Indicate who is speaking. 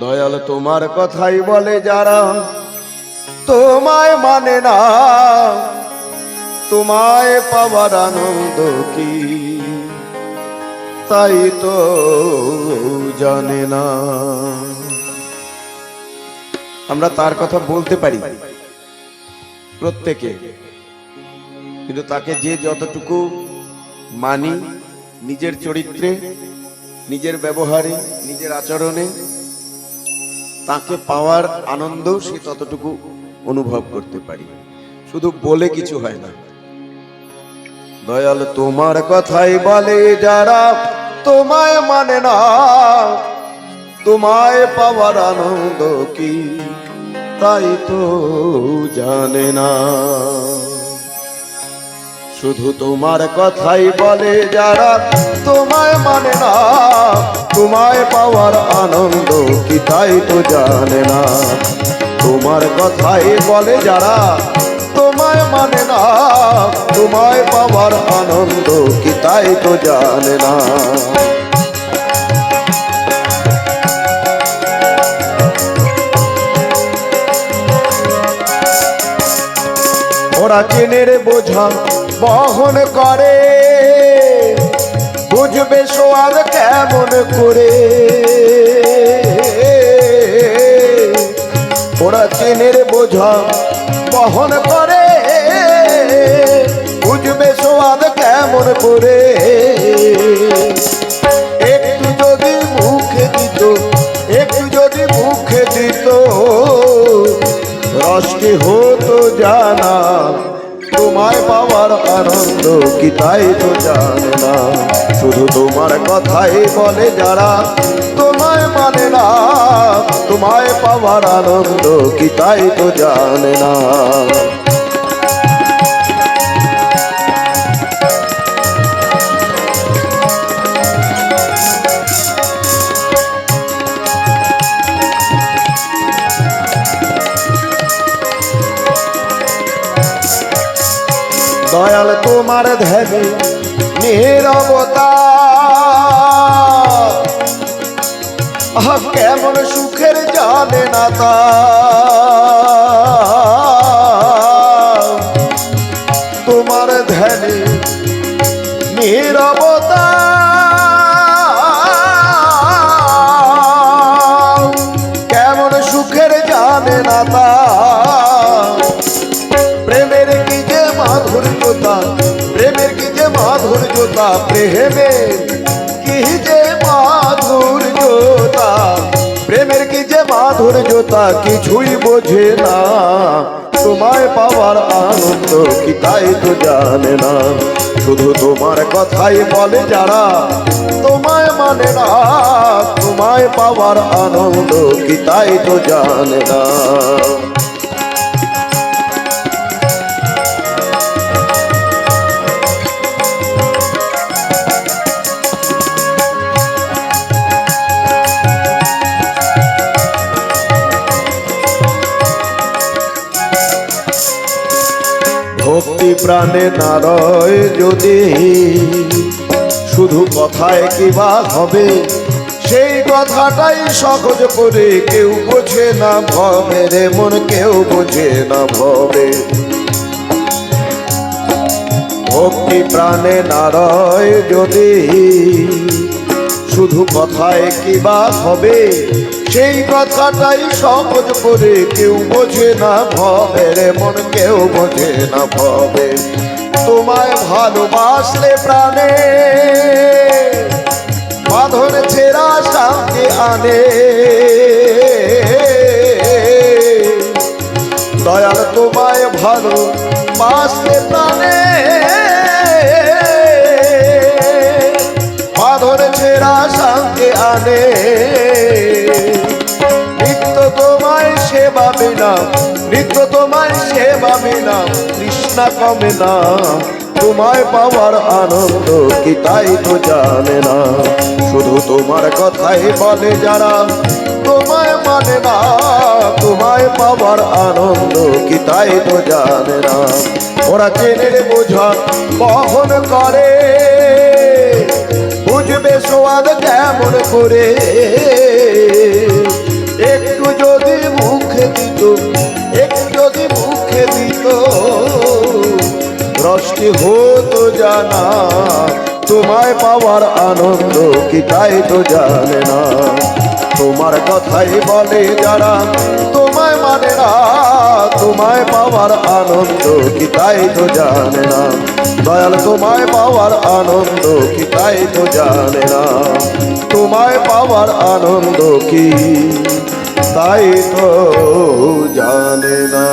Speaker 1: দয়াল তোমার কথাই বলে যারা, তোমায় মানে না, তোমায় পাওয়ার আনন্দ কি? তাই তো জানে না। আমরা তার কথা বলতে পারি প্রত্যেকে, কিন্তু তাকে যে যতটুকু মানি, নিজের চরিত্রে, নিজের ব্যবহারে, নিজের আচরণে তাকে পাওয়ার আনন্দ সে ততটুকু অনুভব করতে পারি। শুধু বলে কিছু হয় না। দয়াল তোমার কথাই বলে যারা তোমায় মানে না, তোমায় পাওয়ার আনন্দ কি তাই তো জানে না। শুধু তোমার কথাই বলে যারা তোমায় মানে না তোমায় পাওয়ার আনন্দ কি তাই তো জানে না। তোমার কথাই বলে যারা, তোমায় মানে না। তোমায় পাওয়ার আনন্দ কি তাই তো জানে না। ওরা চেনের বোঝা বহন করে। বুঝবে সোয়াদ কেমন করে? ওরা চেনের বোঝা বহন করে। বুঝবে সোয়াদ কেমন করে? একটু যদি মুখে দিত, একটু যদি মুখে দিত রসটি হতো জানা তোমায় পাওয়ার আনন্দ কি তাই তো জানে না শুধু তোমার কথাই বলে যারা তোমায় মানে না তোমায় পাওয়ার আনন্দ কি তাই তো জানে না দয়াল তোমার ধ্যানে নীরবতা। কেমন সুখের জানে না তা। তোমার ধ্যানে নীরবতা। মাধুর্যতা প্রেমের কি যে মাধুর্যতা? প্রেমের কি যে মাধুর্যতা কিছুই বোঝে না। তোমায় পাওয়ার আনন্দ কি তাই তো জানে না। শুধু তোমার কথাই বলে যারা তোমায় মানে না। তোমায় পাওয়ার আনন্দ কি তাই তো জানে না। ভক্তি প্রাণে নারয় যদি শুধু কথায় কিবা হবে, সেই কথাটাই সহজ করে কেউ বোঝে না ভবে রে মন, কেউ বোঝে না ভবে ভক্তি প্রাণে নারয় যদি শুধু কথায় কিবা হবে সেই কথাটাই সহজ করে কেউ বোঝে না ভবে রে মন কেউ বোঝে না ভবে তোমায় ভালোবাসলে প্রাণে, বাঁধন ছেড়া শান্তি আনে। দয়াল তোমায় ভালো বাসলে প্রাণে, বাঁধন ছেড়া শান্তি আনে। নামে কৃষ্ণা কমে না। তোমায় পাওয়ার আনন্দ কি তাই তো জানে না। শুধু তোমার কথাই বলে যারা, তোমায় মানে না। তোমায় পাওয়ার আনন্দ কি তাই তো জানে না। ওরা চেনের বোঝা, বহন করে। বুঝবে সোয়াদ কেমন করে। একটু যদি মুখে দিত, একটু যদি কি হতো জানা, তোমায় পাওয়ার আনন্দ কি তাই তো জানে না। তোমার কথাই বলে যারা, তোমায় মানে না, তোমায় পাওয়ার আনন্দ কি তাই তো জানে না। দয়াল, তোমায় পাওয়ার আনন্দ কি তাই তো জানে না। তোমায় পাওয়ার আনন্দ কি তাই তো জানে না।